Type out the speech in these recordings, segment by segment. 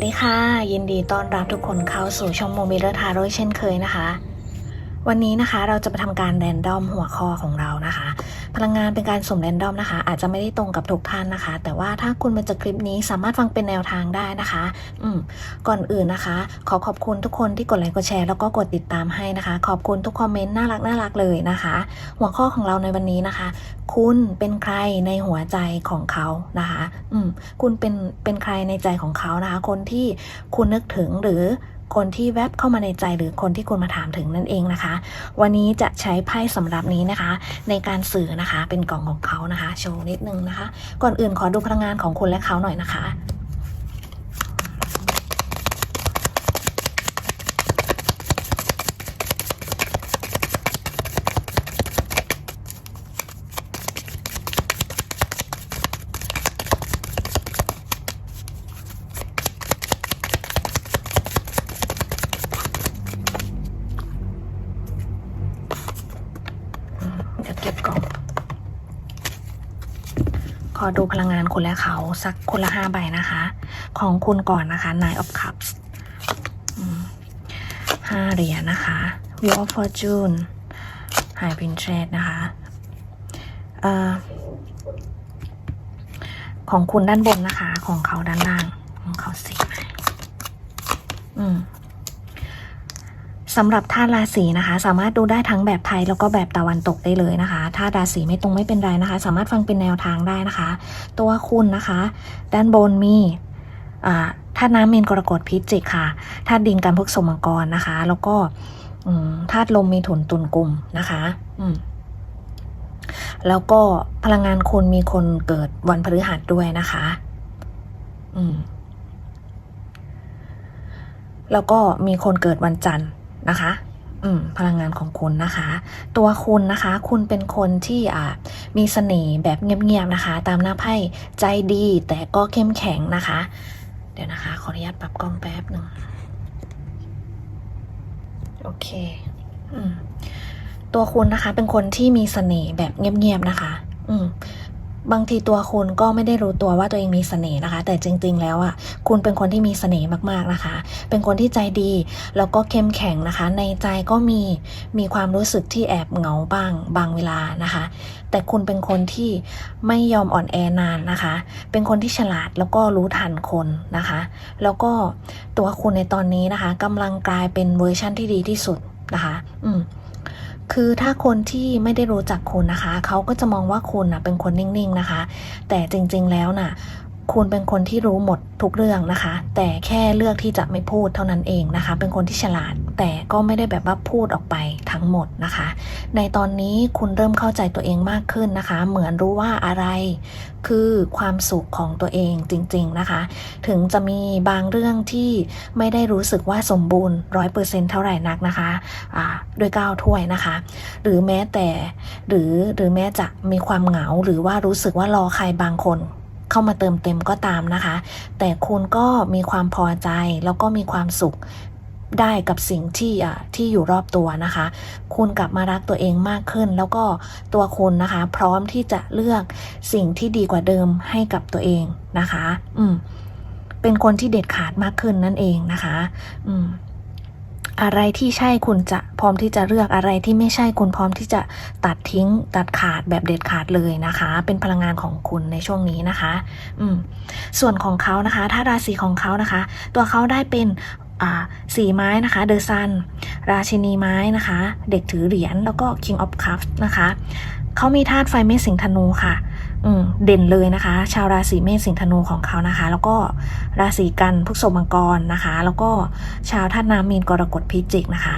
สดีค่ะ ยินดีต้อนรับทุกคนเข้าสู่ช่องโมบิลทาโร่เช่นเคยนะคะ วันนี้นะคะเราจะไปทำการแรนดอมหัวข้อของเรานะคะ พลังงานเป็นการสุ่มแรนดอมนะคะ อาจจะไม่ได้ตรงกับทุกท่านนะคะ แต่ว่าถ้าคุณมาจากคลิปนี้สามารถฟังเป็นแนวทางได้นะคะ อืมก่อนอื่นนะคะ ขอขอบคุณทุกคนที่กดไลค์กดแชร์แล้วก็กดติดตามให้นะคะ ขอบคุณทุกคอมเมนต์น่ารักน่ารักเลยนะคะ หัวข้อของเราในวันนี้นะคะ คุณเป็นใครในหัวใจของเขานะคะ อืมคุณเป็นเป็นใครในใจของเขานะคะ คนที่คุณนึกถึงหรือ คนที่แวบเข้ามาในใจหรือคนที่คุณมาถามถึงนั่นเองนะคะ วันนี้จะใช้ไพ่สำหรับนี้นะคะ ในการสื่อนะคะเป็นกล่องของเขานะคะ โชว์นิดนึงนะคะ ก่อนอื่นขอดูพลังงานของคุณและเขาหน่อยนะคะ เดี๋ยวเก็บกล่อง ขอ ดูพลังงานคุณและเขาสักคนละห้าใบนะคะ ของคุณก่อนนะคะ Nine of Cups ห้าเหรียญนะคะ Wheel of Fortune High Princess นะคะอของคุณด้านบนนะคะ ของเขาด้านล่าง ของเขาสีไหมอืม สำหรับธาตุราศีนะคะ สามารถดูได้ทั้งแบบไทยแล้วก็แบบตะวันตกได้เลยนะคะธาตุราศีไม่ตรงไม่เป็นไรนะคะ สามารถฟังเป็นแนวทางได้นะคะ ตัวคุณนะคะ ด้านบนมีธาตุน้ำมีนกรกฎพิจิกค่ะธาตุดินกันพฤกษมังกรนะคะ แล้วก็ธาตุลมมีถุนตุนกลุ่มนะคะอืแล้วก็พลังงานคุณมีคนเกิดวันพฤหัสด้วยนะคะ อืมแล้วก็มีคนเกิดวันจันทร์ นะคะอืมพลังงานของคุณนะคะ ตัวคุณนะคะ คุณเป็นคนที่อ่ามีเสน่ห์แบบเงียบๆนะคะ ตามหน้าไพ่ใจดีแต่ก็เข้มแข็งนะคะ เดี๋ยวนะคะ ขออนุญาตปรับกล้องแป๊บหนึ่งโอเคอืมตัวคุณนะคะ เป็นคนที่มีเสน่ห์แบบเงียบๆนะคะ อืม บางทีตัวคุณก็ไม่ได้รู้ตัวว่าตัวเองมีเสน่ห์นะคะ แต่จริง ๆ แล้วอะคุณเป็นคนที่มีเสน่ห์มากๆนะคะ เป็นคนที่ใจดีแล้วก็เข้มแข็งนะคะ ในใจก็มีมีความรู้สึกที่แอบเหงาบ้างบางเวลานะคะ แต่คุณเป็นคนที่ไม่ยอมอ่อนแอนานนะคะ เป็นคนที่ฉลาดแล้วก็รู้ทันคนนะคะ แล้วก็ตัวคุณในตอนนี้นะคะกำลังกลายเป็นเวอร์ชั่นที่ดีที่สุดนะคะ อืม คือถ้าคนที่ไม่ได้รู้จักคุณนะคะ เขาก็จะมองว่าคุณนะเป็นคนนิ่งๆนะคะ แต่จริงๆแล้วน่ะคุณเป็นคนที่รู้หมดทุกเรื่องนะคะ แต่แค่เลือกที่จะไม่พูดเท่านั้นเองนะคะ เป็นคนที่ฉลาด แต่ก็ไม่ได้แบบว่าพูดออกไปทั้งหมดนะคะ ในตอนนี้คุณเริ่มเข้าใจตัวเองมากขึ้นนะคะ เหมือนรู้ว่าอะไรคือความสุขของตัวเองจริง ๆนะคะ ถึงจะมีบางเรื่องที่ไม่ได้รู้สึกว่าสมบูรณ์ร้อยเปอร์เซ็นเท่าไหร่นักนะคะอ่าด้วยก้าวถ้วยนะคะ หรือแม้แต่หรือหรือแม้จะมีความเหงาหรือว่ารู้สึกว่ารอใครบางคนเข้ามาเติมเต็มก็ตามนะคะ แต่คุณก็มีความพอใจแล้วก็มีความสุข ได้กับสิ่งที่อะที่อยู่รอบตัวนะคะ คุณกลับมารักตัวเองมากขึ้น แล้วก็ตัวคุณนะคะ พร้อมที่จะเลือกสิ่งที่ดีกว่าเดิมให้กับตัวเองนะคะ อืม เป็นคนที่เด็ดขาดมากขึ้นนั่นเองนะคะ อืมอะไรที่ใช่คุณจะพร้อมที่จะเลือกอะไรที่ไม่ใช่คุณพร้อมที่จะตัดทิ้งตัดขาดแบบเด็ดขาดเลยนะคะ เป็นพลังงานของคุณในช่วงนี้นะคะ อืมส่วนของเขานะคะ ถ้าราศีของเขานะคะ ตัวเขาได้เป็น สีไม้นะคะเดอะซันราชินีไม้นะคะ เด็กถือเหรียญแล้วก็ King of Cups นะคะเขามีธาตุไฟเมษสิงห์ธนูค่ะอืมเด่นเลยนะคะ ชาวราศีเมษสิงห์ธนูของเขานะคะ แล้วก็ราศีกันพฤษภมังกรนะคะ แล้วก็ชาวธาตุน้ำมีนกรกฎพิจิกนะคะ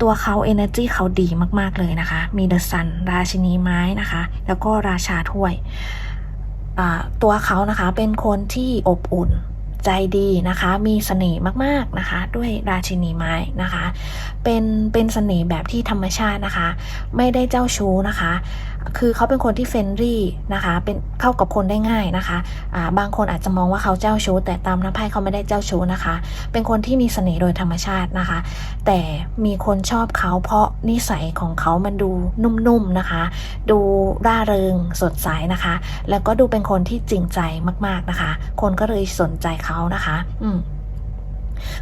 ตัวเขา energy เขาดีมากๆเลยนะคะ มีเดอะซันราชินีไม้นะคะ แล้วก็ราชาถ้วยตัวเขานะคะเป็นคนที่อบอุ่น ใจดีนะคะ มีเสน่ห์มากๆนะคะ ด้วยราชินีไม้นะคะ เป็นเป็นเสน่ห์แบบที่ธรรมชาตินะคะ ไม่ได้เจ้าชู้นะคะคือเขาเป็นคนที่เฟรนลี่นะคะ เป็นเข้ากับคนได้ง่ายนะคะอ่าบางคนอาจจะมองว่าเขาเจ้าชู้ แต่ตามน้ำไพ่เขาไม่ได้เจ้าชู้นะคะ เป็นคนที่มีเสน่ห์โดยธรรมชาตินะคะ แต่มีคนชอบเขาเพราะนิสัยของเขามันดูนุ่มๆนะคะ ดูร่าเริงสดใสนะคะ แล้วก็ดูเป็นคนที่จริงใจมากๆนะคะ คนก็เลยสนใจเขานะคะ อืม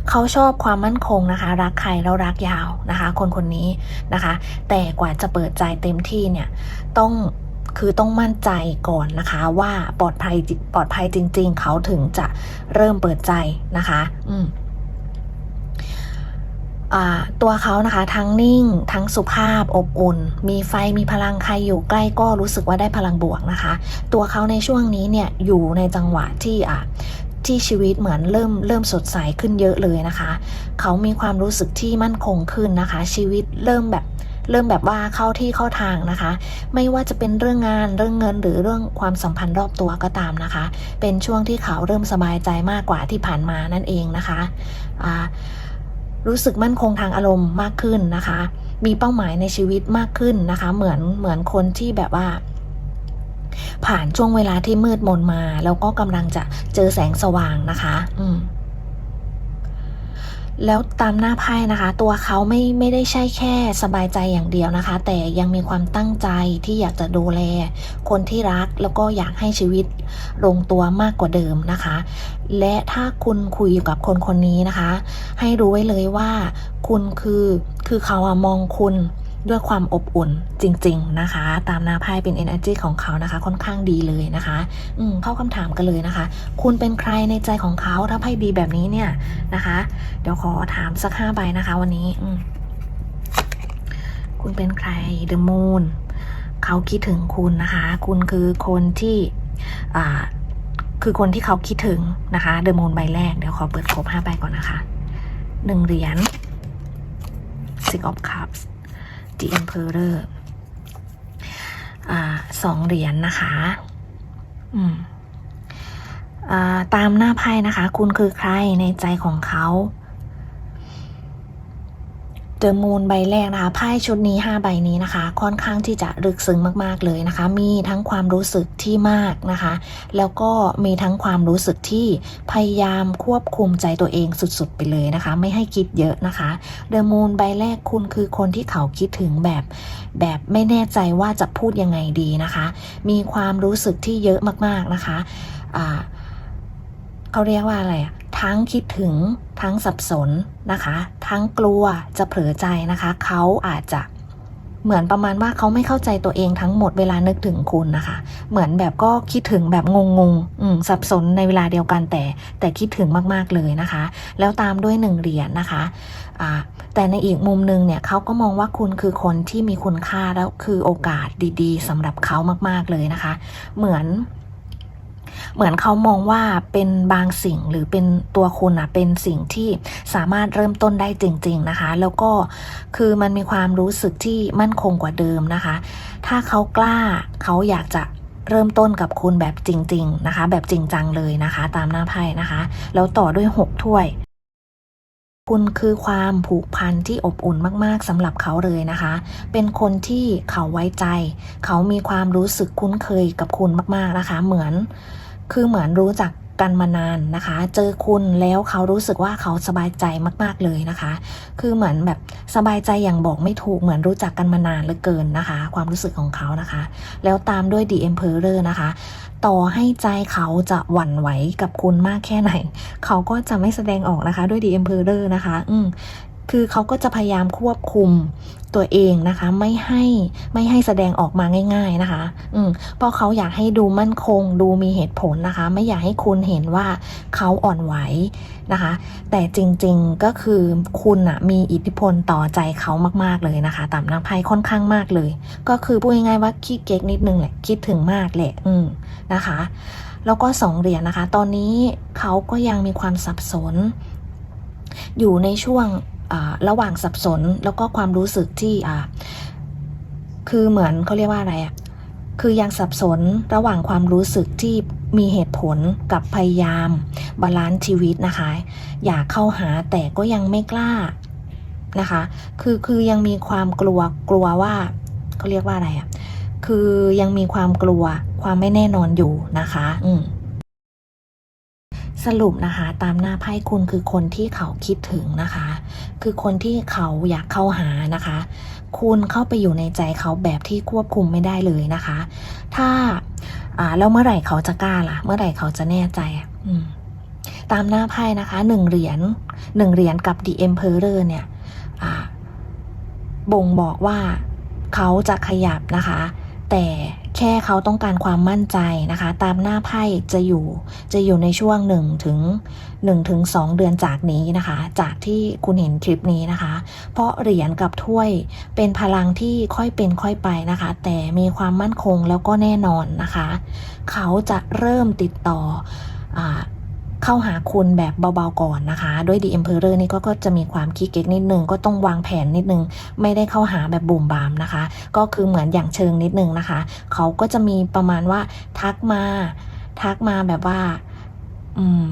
เขาชอบความมั่นคงนะคะ รักใครแล้วรักยาวนะคะ คนคนนี้นะคะ แต่กว่าจะเปิดใจเต็มที่เนี่ยต้องคือต้องมั่นใจก่อนนะคะว่าปลอดภัยปลอดภัยจริง ๆ เขาถึงจะเริ่มเปิดใจนะคะ อืมตัวเขานะคะทั้งนิ่งทั้งสุภาพอบอุ่น มีไฟมีพลังใครอยู่ใกล้ก็รู้สึกว่าได้พลังบวกนะคะ ตัวเขาในช่วงนี้เนี่ยอยู่ในจังหวะที่อ่า ที่ชีวิตเหมือนเริ่มเริ่มสดใสขึ้นเยอะเลยนะคะ เขามีความรู้สึกที่มั่นคงขึ้นนะคะ ชีวิตเริ่มแบบเริ่มแบบว่าเข้าที่เข้าทางนะคะ ไม่ว่าจะเป็นเรื่องงานเรื่องเงินหรือเรื่องความสัมพันธ์รอบตัวก็ตามนะคะ เป็นช่วงที่เขาเริ่มสบายใจมากกว่าที่ผ่านมานั่นเองนะคะอ่ารู้สึกมั่นคงทางอารมณ์มากขึ้นนะคะ มีเป้าหมายในชีวิตมากขึ้นนะคะ เหมือนเหมือนคนที่แบบว่า ผ่านช่วงเวลาที่มืดมนมา แล้วก็กำลังจะเจอแสงสว่างนะคะ อืมแล้วตามหน้าไพ่นะคะ ตัวเขาไม่ไม่ได้ใช่แค่สบายใจอย่างเดียวนะคะ แต่ยังมีความตั้งใจที่อยากจะดูแล คนที่รักแล้วก็อยากให้ชีวิตลงตัวมากกว่าเดิมนะคะ และถ้าคุณคุยอยู่กับคนคนนี้นะคะ ให้รู้ไว้เลยว่า คุณคือคือเขาอะมองคุณ ด้วยความอบอุ่นจริง ๆนะคะ ตามหน้าไพ่เป็น energy ของเขานะคะ ค่อนข้างดีเลยนะคะ อืมเข้าคำถามกันเลยนะคะ คุณเป็นใครในใจของเขาถ้าไพ่ดีแบบนี้เนี่ยนะคะ เดี๋ยวขอถามสักห้าใบนะคะ วันนี้อืมคุณเป็นใคร The Moon เขาคิดถึงคุณนะคะ คุณคือคนที่อ่าคือคนที่เขาคิดถึงนะคะ The Moon ใบแรกเดี๋ยวขอเปิดครบห้าใบก่อนนะคะหนึ่งเหรียญ Six of Cups The Emperor อ่าสองเหรียญนนะคะอืมอ่าตามหน้าไพ่นะคะ คุณคือใครในใจของเขา เดอะมูนใบแรกนะคะไพ่ชุดนี้ 5 ใบนี้นะคะ ค่อนข้างที่จะลึกซึ้งมากๆเลยนะคะ มีทั้งความรู้สึกที่มากนะคะ แล้วก็มีทั้งความรู้สึกที่พยายามควบคุมใจตัวเองสุดๆ ไปเลยนะคะ ไม่ให้คิดเยอะนะคะเดอะมูนใบแรกคุณคือคนที่เขาคิดถึงแบบแบบไม่แน่ใจว่าจะพูดยังไงดีนะคะ มีความรู้สึกที่เยอะมากๆนะคะอ่าเขาเรียกว่าอะไรอะ ทั้งคิดถึงทั้งสับสนนะคะ ทั้งกลัวจะเผลอใจนะคะ เขาอาจจะเหมือนประมาณว่าเขาไม่เข้าใจตัวเองทั้งหมดเวลานึกถึงคุณนะคะ เหมือนแบบก็คิดถึงแบบงงๆอืมสับสนในเวลาเดียวกันแต่ แต่คิดถึงมากๆเลยนะคะ แล้วตามด้วยหนึ่งเหรียญนะคะอ่าแต่ในอีกมุมหนึงเนี่ยเขาก็มองว่าคุณคือคนที่มีคุณค่าแล้วคือโอกาสดี ๆสำหรับเขามากๆเลยนะคะ เหมือน เหมือนเขามองว่าเป็นบางสิ่งหรือเป็นตัวคุณอะเป็นสิ่งที่สามารถเริ่มต้นได้จริง ๆนะคะ แล้วก็คือมันมีความรู้สึกที่มั่นคงกว่าเดิมนะคะ ถ้าเขากล้าเขาอยากจะเริ่มต้นกับคุณแบบจริง ๆ นะคะ แบบจริงจังเลยนะคะ ตามหน้าไพ่นะคะ แล้วต่อด้วยหกถ้วย คุณคือความผูกพันที่อบอุ่นมากๆสำหรับเขาเลยนะคะ เป็นคนที่เขาไว้ใจ เขามีความรู้สึกคุ้นเคยกับคุณมากๆนะคะ เหมือน คือเหมือนรู้จักกันมานานนะคะ เจอคุณแล้วเขารู้สึกว่าเขาสบายใจมาก ๆเลยนะคะ คือเหมือนแบบสบายใจอย่างบอกไม่ถูกเหมือนรู้จักกันมานานเหลือเกินนะคะ ความรู้สึกของเขานะคะ แล้วตามด้วย The Emperor นะคะ ต่อให้ใจเขาจะหวั่นไหวกับคุณมากแค่ไหน เขาก็จะไม่แสดงออกนะคะด้วย The Emperor นะคะ อืม คือเขาก็จะพยายามควบคุมตัวเองนะคะ ไม่ให้ไม่ให้แสดงออกมาง่าย ๆนะคะ อืมเพราะเขาอยากให้ดูมั่นคง ดูมีเหตุผลนะคะ ไม่อยากให้คุณเห็นว่าเขาอ่อนไหวนะคะ แต่จริงๆก็คือคุณอะมีอิทธิพลต่อใจเขามากๆเลยนะคะตามน้ำไพ่ค่อนข้างมากเลย ก็คือพูดง่ายๆว่าขี้เก๊กนิดนึงแหละคิดถึงมากแหละอืมนะคะ แล้วก็สองเหรียญนะคะ ตอนนี้เขาก็ยังมีความสับสน อยู่ในช่วง ระหว่างสับสนแล้วก็ความรู้สึกที่คือเหมือนเขาเรียกว่าอะไรอะคือยังสับสนระหว่างความรู้สึกที่มีเหตุผลกับพยายามบาลานซ์ชีวิตนะคะ อยากเข้าหาแต่ก็ยังไม่กล้านะคะ คือคือยังมีความกลัวกลัวว่าเขาเรียกว่าอะไรอะคือยังมีความกลัวความไม่แน่นอนอยู่นะคะ อืม สรุปนะคะ ตามหน้าไพ่คุณคือคนที่เขาคิดถึงนะคะ คือคนที่เขาอยากเข้าหานะคะ คุณเข้าไปอยู่ในใจเขาแบบที่ควบคุมไม่ได้เลยนะคะ ถ้าอ่าแล้วเมื่อไหร่เขาจะกล้าล่ะ เมื่อไหร่เขาจะแน่ใจอืมตามหน้าไพ่นะคะหนึ่งเหรียญหนึ่งเหรียญกับ The Emperor เนี่ยบ่งบอกว่าเขาจะขยับนะคะ แต่ แค่เขาต้องการความมั่นใจนะคะ ตามหน้าไพ่จะอยู่จะอยู่ในช่วง1ถึง1ถึง2เดือนจากนี้นะคะ จากที่คุณเห็นคลิปนี้นะคะ เพราะเหรียญกับถ้วยเป็นพลังที่ค่อยเป็นค่อยไปนะคะ แต่มีความมั่นคงแล้วก็แน่นอนนะคะ เขาจะเริ่มติดต่ออ เข้าหาคุณแบบเบาๆก่อนนะคะ ด้วยดีเอ็มเพอร์เรอร์นี่ก็ก็จะมีความคิดเก๊กนิดนึง ก็ต้องวางแผนนิดนึง ไม่ได้เข้าหาแบบบุ่มบามนะคะ ก็คือเหมือนอย่างเชิงนิดนึงนะคะ เขาก็จะมีประมาณว่าทักมา ทักมาแบบว่า อืม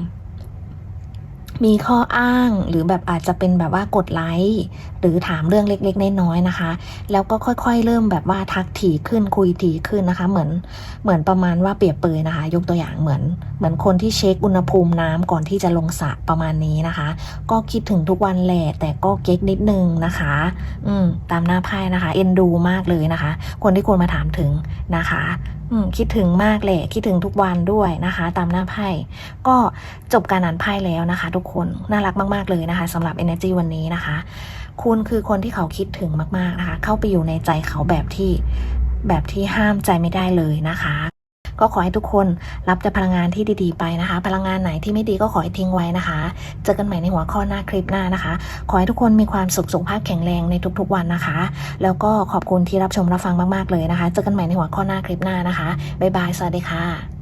มีข้ออ้างหรือแบบอาจจะเป็นแบบว่ากดไลค์หรือถามเรื่องเล็กๆน้อยๆนะคะ แล้วก็ค่อยๆ เริ่มแบบว่าทักถี่ขึ้นคุยถี่ขึ้นนะคะ เหมือนเหมือนประมาณว่าเปรียบเปรยนะคะ ยกตัวอย่างเหมือน เหมือนคนที่เช็คอุณหภูมิน้ำก่อนที่จะลงสระประมาณนี้นะคะ ก็คิดถึงทุกวันแหละแต่ก็เก๊กนิดนึงนะคะ อืมตามหน้าไพ่นะคะ เอ็นดูมากเลยนะคะ คนที่คุณมาถามถึงนะคะ อืมคิดถึงมากเลยคิดถึงทุกวันด้วยนะคะ ตามหน้าไพ่ก็จบการอ่านไพ่แล้วนะคะ ทุกคนน่ารักมาก ๆ เลยนะคะสำหรับ Energy วันนี้นะคะ คุณคือคนที่เขาคิดถึงมาก ๆ นะคะ เข้าไปอยู่ในใจเขาแบบที่แบบที่ห้ามใจไม่ได้เลยนะคะ ก็ขอให้ทุกคนรับแต่พลังงานที่ดีๆไปนะคะ พลังงานไหนที่ไม่ดีก็ขอให้ทิ้งไว้นะคะ เจอกันใหม่ในหัวข้อหน้าคลิปหน้านะคะ ขอให้ทุกคนมีความสุขสุขภาพแข็งแรงในทุกๆวันนะคะ แล้วก็ขอบคุณที่รับชมรับฟังมากๆเลยนะคะ เจอกันใหม่ในหัวข้อหน้าคลิปหน้านะคะบ๊ายบายสวัสดีค่ะ